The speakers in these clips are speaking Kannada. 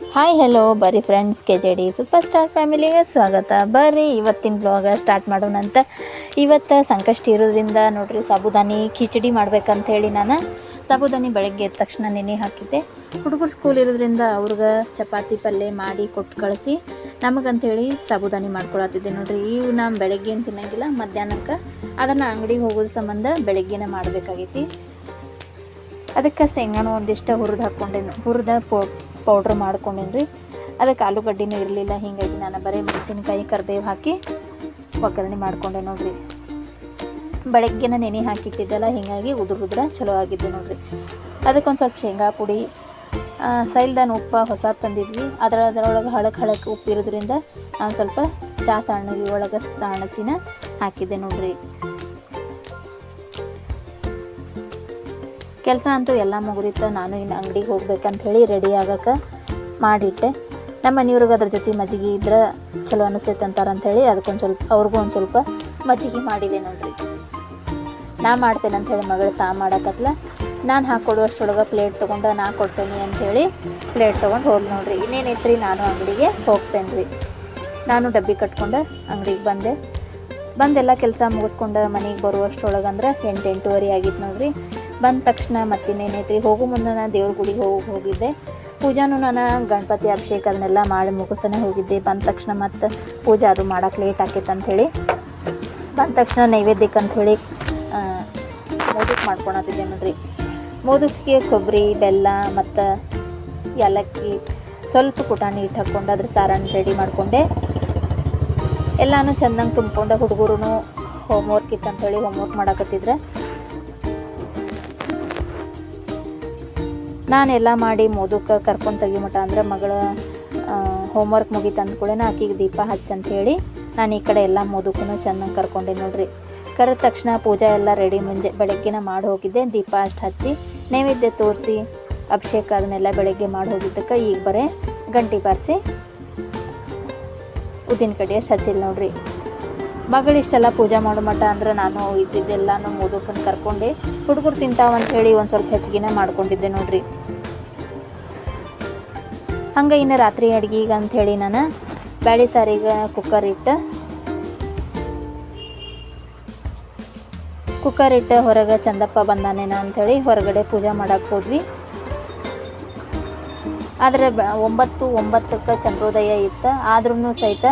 ಹಾಯ್ ಹೆಲೋ ಬರ್ರಿ friends K J D super star ಫ್ಯಾಮಿಲಿಗೆ ಸ್ವಾಗತ. ಬರ್ರಿ, ಇವತ್ತಿನ ಬ್ಲಾಗ ಸ್ಟಾರ್ಟ್ ಮಾಡೋಣ ಅಂತ. ಇವತ್ತು ಸಂಕಷ್ಟ ಇರೋದ್ರಿಂದ ನೋಡಿರಿ, ಸಾಬುದಾನಿ ಕಿಚಡಿ ಮಾಡ್ಬೇಕಂತ ಹೇಳಿ ನಾನು. ಸಾಬುದಾನಿ ಬೆಳಗ್ಗೆ ಎದ್ದ ತಕ್ಷಣ ನೆನೆ ಹಾಕಿದ್ದೆ. ಹುಡುಗರು ಸ್ಕೂಲ್ ಇರೋದ್ರಿಂದ ಅವ್ರಿಗೆ ಚಪಾತಿ ಪಲ್ಯ ಮಾಡಿ ಕೊಟ್ಟು ಕಳಿಸಿ ನಮಗಂತೇಳಿ ಸಾಬುದಾನಿ ಮಾಡ್ಕೊಳತ್ತಿದ್ದೆ ನೋಡಿರಿ. ಇವು ನಾನು ಬೆಳಗ್ಗೆ ತಿನ್ನಂಗಿಲ್ಲ, ಮಧ್ಯಾಹ್ನಕ್ಕೆ. ಅದನ್ನು ಅಂಗಡಿಗೆ ಹೋಗೋದು ಸಂಬಂಧ ಬೆಳಗ್ಗೆನೇ ಮಾಡಬೇಕಾಗೈತಿ. ಅದಕ್ಕೆ ಶೇಂಗಾನು ಒಂದಿಷ್ಟು ಹುರಿದು ಹಾಕ್ಕೊಂಡೇನು ಹುರಿದ ಪೌಡ್ರ್ ಮಾಡ್ಕೊಂಡೇನಿ ಅದಕ್ಕೆ ಆಲೂಗಡ್ಡಿನೂ ಇರಲಿಲ್ಲ, ಹೀಗಾಗಿ ನಾನು ಬರೀ ಮೆಣಸಿನ್ಕಾಯಿ ಕರಿಬೇವು ಹಾಕಿ ಒಗ್ಗರಣೆ ಮಾಡ್ಕೊಂಡೆ ನೋಡ್ರಿ. ಬೆಳಗ್ಗೆನ ನೆನೆ ಹಾಕಿಟ್ಟಿದ್ದೆಲ್ಲ, ಹೀಗಾಗಿ ಉದುರು ಉದ್ರ ಚಲೋ ಆಗಿದ್ದೆ ನೋಡ್ರಿ. ಅದಕ್ಕೊಂದು ಸ್ವಲ್ಪ ಶೇಂಗಾ ಪುಡಿ ಸೈಲ್ದಾನ ಉಪ್ಪು ಹೊಸ ತಂದಿದ್ವಿ. ಅದರ, ಅದರೊಳಗೆ ಹಳಕ್ಕೆ ಉಪ್ಪು ಇರೋದ್ರಿಂದ ನಾನು ಸ್ವಲ್ಪ ಚಾ ಸಣ್ಣಗಿ ಒಳಗೆ ಸಾಣಸಿನ ಹಾಕಿದ್ದೆ ನೋಡ್ರಿ. ಕೆಲಸ ಅಂತೂ ಎಲ್ಲ ಮುಗಿದಿತ್ತು. ನಾನು ಇನ್ನು ಅಂಗಡಿಗೆ ಹೋಗ್ಬೇಕಂತ ಹೇಳಿ ರೆಡಿ ಆಗಕ್ಕೆ ಮಾಡಿಟ್ಟೆ. ನಮ್ಮ ಮನೆಯವ್ರಿಗೆ ಅದ್ರ ಜೊತೆ ಮಜ್ಜಿಗೆ ಇದ್ರೆ ಚಲೋ ಅನಿಸ್ತೈತೆ ಅಂತಾರಂಥೇಳಿ ಅದಕ್ಕೊಂದು ಸ್ವಲ್ಪ ಅವ್ರಿಗೂ ಒಂದು ಸ್ವಲ್ಪ ಮಜ್ಜಿಗೆ ಮಾಡಿದೆ ನೋಡ್ರಿ. ನಾ ಮಾಡ್ತೇನೆ ಅಂಥೇಳಿ ಮಗಳು ತಾ ಮಾಡಕತ್ಲ. ನಾನು ಹಾಕ್ಕೊಡುವಷ್ಟೊಳಗೆ ಪ್ಲೇಟ್ ತೊಗೊಂಡು ನಾ ಕೊಡ್ತೇನೆ ಅಂಥೇಳಿ ಪ್ಲೇಟ್ ತೊಗೊಂಡು ಹೋಗಿ ನೋಡ್ರಿ. ಇನ್ನೇನೈತ್ರಿ ನಾನು ಅಂಗಡಿಗೆ ಹೋಗ್ತೇನೆ ರೀ ನಾನು ಡಬ್ಬಿ ಕಟ್ಕೊಂಡು ಅಂಗಡಿಗೆ ಬಂದೆ. ಬಂದೆಲ್ಲ ಕೆಲಸ ಮುಗಿಸ್ಕೊಂಡು ಮನೆಗೆ ಬರುವಷ್ಟೊಳಗೆ ಅಂದ್ರೆ ಎಂಟು ಎಂಟೂವರೆ ಆಗಿತ್ತು ನೋಡ್ರಿ. ಬಂದ ತಕ್ಷಣ ಮತ್ತಿನ್ನೇನೈತ್ರಿ ಹೋಗೋ ಮುಂದೆ ನಾನು ದೇವ್ರ ಗುಡಿಗೆ ಹೋಗಿ ಹೋಗಿದ್ದೆ. ಪೂಜಾನು ನಾನು ಗಣಪತಿ ಅಭಿಷೇಕ ಅದನ್ನೆಲ್ಲ ಮಾಡಿ ಮುಗಿಸೋನೆ ಹೋಗಿದ್ದೆ. ಬಂದ ತಕ್ಷಣ ಮತ್ತು ಪೂಜೆ ಅದು ಮಾಡೋಕೆ ಲೇಟ್ ಆಕೈತೆ ಅಂಥೇಳಿ ಬಂದ ತಕ್ಷಣ ನೈವೇದ್ಯಕ್ಕೆ ಅಂಥೇಳಿ ಮೋದಕ್ ಮಾಡ್ಕೊಳತ್ತಿದ್ದೆ ನೋಡ್ರಿ. ಮೋದಕ್ಕೆ ಕೊಬ್ಬರಿ, ಬೆಲ್ಲ ಮತ್ತು ಏಲಕ್ಕಿ, ಸ್ವಲ್ಪ ಪುಟಾಣಿ ಇಟ್ಟು ಹಾಕ್ಕೊಂಡು ಅದ್ರ ಸಾರನ್ನು ರೆಡಿ ಮಾಡಿಕೊಂಡೆ. ಎಲ್ಲನೂ ಚೆಂದಂಗೆ ತುಂಬ್ಕೊಂಡೆ ಹುಡುಗರು ಹೋಮ್ವರ್ಕ್ ಇತ್ತು ಅಂಥೇಳಿ ಹೋಮ್ವರ್ಕ್ ಮಾಡಕತ್ತಿದ್ರೆ. ನಾನೆಲ್ಲ ಮಾಡಿ ಮೋದಕ್ಕೆ ಕರ್ಕೊಂಡು ತೆಗಿಮಟ ಅಂದ್ರೆ ಮಗಳ ಹೋಮ್ವರ್ಕ್ ಮುಗೀತು ಅಂದ್ಕೊಳ್ಳೇನ ಆಕಿಗೆ ದೀಪ ಹಚ್ಚಂತ ಹೇಳಿ ನಾನು ಈ ಕಡೆ ಎಲ್ಲ ಮೋದಕ್ಕೂ ಚೆನ್ನಾಗಿ ಕರ್ಕೊಂಡೆ ನೋಡ್ರಿ. ಕರೆದ ತಕ್ಷಣ ಪೂಜಾ ಎಲ್ಲ ರೆಡಿ ಮುಂಜೆ ಬೆಳಗ್ಗೆನ ಮಾಡಿ ಹೋಗಿದ್ದೆ, ದೀಪ ಅಷ್ಟು ಹಚ್ಚಿ ನೈವೇದ್ಯ ತೋರಿಸಿ ಅಭಿಷೇಕ ಅದನ್ನೆಲ್ಲ ಬೆಳಗ್ಗೆ ಮಾಡಿ ಹೋಗಿದ್ದಕ್ಕೆ ಈಗ ಬರೇ ಗಂಟಿ ಬಾರಿಸಿ ಉದ್ದಿನ ಕಡೆ ಅಷ್ಟು ಹಚ್ಚಿಲ್ಲ ನೋಡ್ರಿ. ಮಗಳಿಷ್ಟೆಲ್ಲ ಪೂಜೆ ಮಾಡೋ ಮಟ್ಟ ಅಂದ್ರೆ ನಾನು ಇದ್ದಿದ್ದೆಲ್ಲನೂ ಮೋದಕನ ಕರ್ಕೊಂಡು ಹುಡುಗರು ತಿಂತಾವಂತ ಹೇಳಿ ಒಂದು ಸ್ವಲ್ಪ ಹೆಚ್ಚಿಗೆನೇ ಮಾಡ್ಕೊಂಡಿದ್ದೆ ನೋಡ್ರಿ. ಹಂಗೆ ಇನ್ನು ರಾತ್ರಿ ಅಡ್ಗೆಗೆ ಅಂಥೇಳಿ ನಾನು ಬ್ಯಾಳಿ ಸಾರಿಗೆ ಕುಕ್ಕರ್ ಇಟ್ಟು. ಕುಕ್ಕರ್ ಇಟ್ಟು ಹೊರಗೆ ಚಂದಪ್ಪ ಬಂದಾನೇನ ಅಂಥೇಳಿ ಹೊರಗಡೆ ಪೂಜೆ ಮಾಡೋಕ್ಕೆ ಹೋದ್ವಿ. ಆದರೆ ಒಂಬತ್ತು ಒಂಬತ್ತಕ್ಕೆ ಚಂದ್ರೋದಯ ಇತ್ತು. ಆದ್ರೂ ಸಹಿತ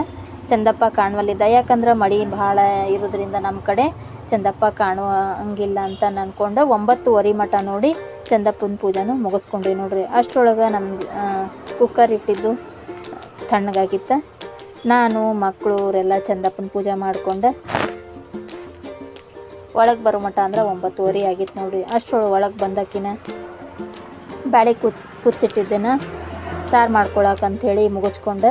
ಚಂದಪ್ಪ ಕಾಣುವಲ್ಲಿದ್ದ. ಯಾಕಂದ್ರೆ ಮಳೆ ಭಾಳ ಇರೋದ್ರಿಂದ ನಮ್ಮ ಕಡೆ ಚಂದಪ್ಪ ಕಾಣುವ ಹಂಗಿಲ್ಲ ಅಂತ ಅಂದ್ಕೊಂಡು ಒಂಬತ್ತುವರೆ ಮಠ ನೋಡಿ ಚಂದಪ್ಪನ ಪೂಜೆನೂ ಮುಗಿಸ್ಕೊಂಡ್ವಿ ನೋಡ್ರಿ. ಅಷ್ಟರೊಳಗೆ ನಮ್ಮ ಕುಕ್ಕರ್ ಇಟ್ಟಿದ್ದು ತಣ್ಣಗಾಗಿತ್ತು. ನಾನು ಮಕ್ಕಳು ಅವರೆಲ್ಲ ಚಂದಪ್ಪನ ಪೂಜೆ ಮಾಡಿಕೊಂಡೆ. ಒಳಗೆ ಬರೋ ಮಠ ಅಂದ್ರೆ ಒಂಬತ್ತುವರೆ ಆಗಿತ್ತು ನೋಡ್ರಿ. ಅಷ್ಟರೊಳಗೆ ಒಳಗೆ ಬಂದಕ್ಕಿನ ಬ್ಯಾಳೆ ಕುತ್ ಕುದಿಸಿಟ್ಟಿದ್ದೇನೆ ಸಾರು ಮಾಡ್ಕೊಳಕ್ಕೆ ಅಂಥೇಳಿ ಮುಗಿಸ್ಕೊಂಡು.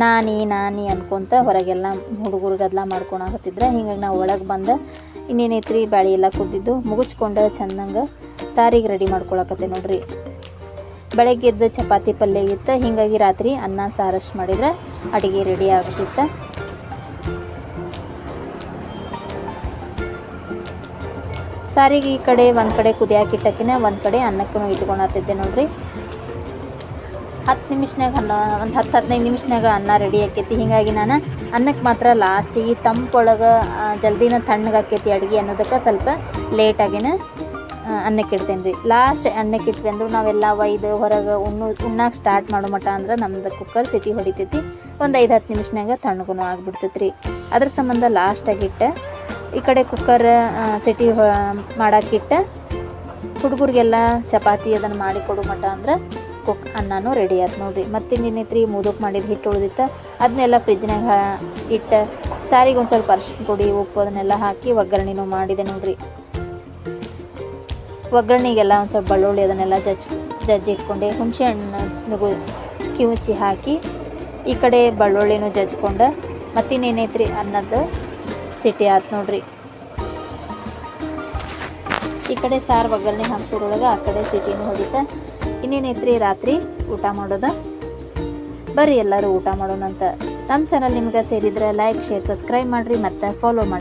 ನಾನಿ ನಾನಿ ಅನ್ಕೊಂತ ಹೊರಗೆಲ್ಲ ಹುಡುಗರು ಗದ್ದಲ ಮಾಡ್ಕೊಳಕತ್ತಿದ್ರೆ ಹಿಂಗಾಗಿ ನಾವು ಒಳಗೆ ಬಂದು ಇನ್ನೇನೈತ್ರಿ ಬ್ಯಾಳಿ ಎಲ್ಲ ಕುದ್ದಿದ್ದು ಮುಗಿಸ್ಕೊಂಡು ಚೆಂದಂಗೆ ಸಾರಿಗೆ ರೆಡಿ ಮಾಡ್ಕೊಳಕತ್ತೆ ನೋಡ್ರಿ. ಬೆಳಗ್ಗೆ ಎದ್ದು ಚಪಾತಿ ಪಲ್ಯ ಇತ್ತು, ಹೀಗಾಗಿ ರಾತ್ರಿ ಅನ್ನ ಸಾರಷ್ಟು ಮಾಡಿದ್ರೆ ಅಡುಗೆ ರೆಡಿ ಆಗ್ತಿತ್ತು. ಸಾರಿಗೆ ಈ ಕಡೆ ಒಂದು ಕಡೆ ಕುದಿಯಾಕಿಟ್ಟಕಿನ ಒಂದು ಕಡೆ ಅನ್ನಕ್ಕೂ ಇಟ್ಕೊಳತ್ತಿದ್ದೆ ನೋಡ್ರಿ. ಹತ್ತು ನಿಮಿಷನಾಗ ಅನ್ನ, ಒಂದು ಹತ್ತು ಹದಿನೈದು ನಿಮಿಷನಾಗ ಅನ್ನ ರೆಡಿ ಆಕೈತಿ. ಹೀಗಾಗಿ ನಾನು ಅನ್ನಕ್ಕೆ ಮಾತ್ರ ಲಾಸ್ಟಿಗೆ ತಂಪೊಳಗೆ ಜಲ್ದಿನ ತಣ್ಣಗೆ ಆಕೈತಿ ಅಡುಗೆ ಅನ್ನೋದಕ್ಕೆ ಸ್ವಲ್ಪ ಲೇಟಾಗಿನ ಅನ್ನಕ್ಕೆ ಇಡ್ತೇನೆ ರೀ. ಲಾಸ್ಟ್ ಅನ್ನಕ್ಕೆ ಇಟ್ವಿ ಅಂದ್ರೆ ನಾವೆಲ್ಲ ಒಯ್ದು, ಹೊರಗೆ ಉಣ್ಣು, ಉಣ್ಣಾಕ ಸ್ಟಾರ್ಟ್ ಮಾಡೋ ಮಟ್ಟ ಅಂದ್ರೆ ನಮ್ದು ಕುಕ್ಕರ್ ಸಿಟಿ ಹೊಡಿತೈತಿ. ಒಂದು ಐದು ಹತ್ತು ನಿಮಿಷನಾಗ ತಣ್ಣಗೂ ಆಗ್ಬಿಡ್ತೈತಿ ರೀ ಅದ್ರ ಸಂಬಂಧ ಲಾಸ್ಟಾಗಿಟ್ಟು ಈ ಕಡೆ ಕುಕ್ಕರ್ ಸಿಟಿ ಮಾಡಾಕಿಟ್ಟು ಹುಡುಗರಿಗೆಲ್ಲ ಚಪಾತಿ ಅದನ್ನು ಮಾಡಿ ಕೊಡೋ ಮಟ ಅಂದ್ರೆ ಕುಕ್ ಅನ್ನನೂ ರೆಡಿ ಆಯ್ತು ನೋಡ್ರಿ. ಮತ್ತಿನ್ನೇನೈತ್ರಿ ಮುದಕ್ಕೆ ಮಾಡಿದ ಹಿಟ್ಟು ಉಳಿದಿತ್ತು ಅದನ್ನೆಲ್ಲ ಫ್ರಿಜ್ನಾಗ ಇಟ್ಟು, ಸಾರಿಗೆ ಒಂದು ಸ್ವಲ್ಪ ಅರ್ಶಿನ ಪುಡಿ, ಉಪ್ಪು ಅದನ್ನೆಲ್ಲ ಹಾಕಿ ಒಗ್ಗರಣೆನೂ ಮಾಡಿದೆ ನೋಡ್ರಿ. ಒಗ್ಗರಣೆಗೆಲ್ಲ ಒಂದು ಸ್ವಲ್ಪ ಬೆಳ್ಳುಳ್ಳಿ ಅದನ್ನೆಲ್ಲ ಜಜ್ ಜಜ್ಜಿ ಇಟ್ಕೊಂಡೆ. ಹುಣಸೆ ಹಣ್ಣು ಕಿವುಚಿ ಹಾಕಿ ಈ ಕಡೆ ಬೆಳ್ಳುಳ್ಳಿನೂ ಜಜ್ಕೊಂಡು ಮತ್ತಿನ್ನೇನೈತ್ರಿ ಅನ್ನದ್ದು ಸಿಟಿ ಆಯ್ತು ನೋಡ್ರಿ. ಈ ಕಡೆ ಸಾರು ಒಗ್ಗರಣೆ ಹಾಕ್ತಿರೊಳಗೆ ಆ ಕಡೆ ಸಿಟಿನೂ ಹೊಡಿತ. ಇನ್ನೇನೈತ್ರಿ ರಾತ್ರಿ? ಊಟ ಮಾಡೋದ? ಬರ್ರಿ ಎಲ್ಲರೂ ಊಟ ಮಾಡೋಣ ಅಂತ ನಮ್ಮ ಚಾನಲ್ ನಿಮ್ಗೆ ಸೇರಿದ್ರೆ ಲೈಕ್ ಶೇರ್ ಸಬ್ಸ್ಕ್ರೈಬ್ ಮಾಡಿರಿ ಮತ್ತು ಫಾಲೋ ಮಾಡಿ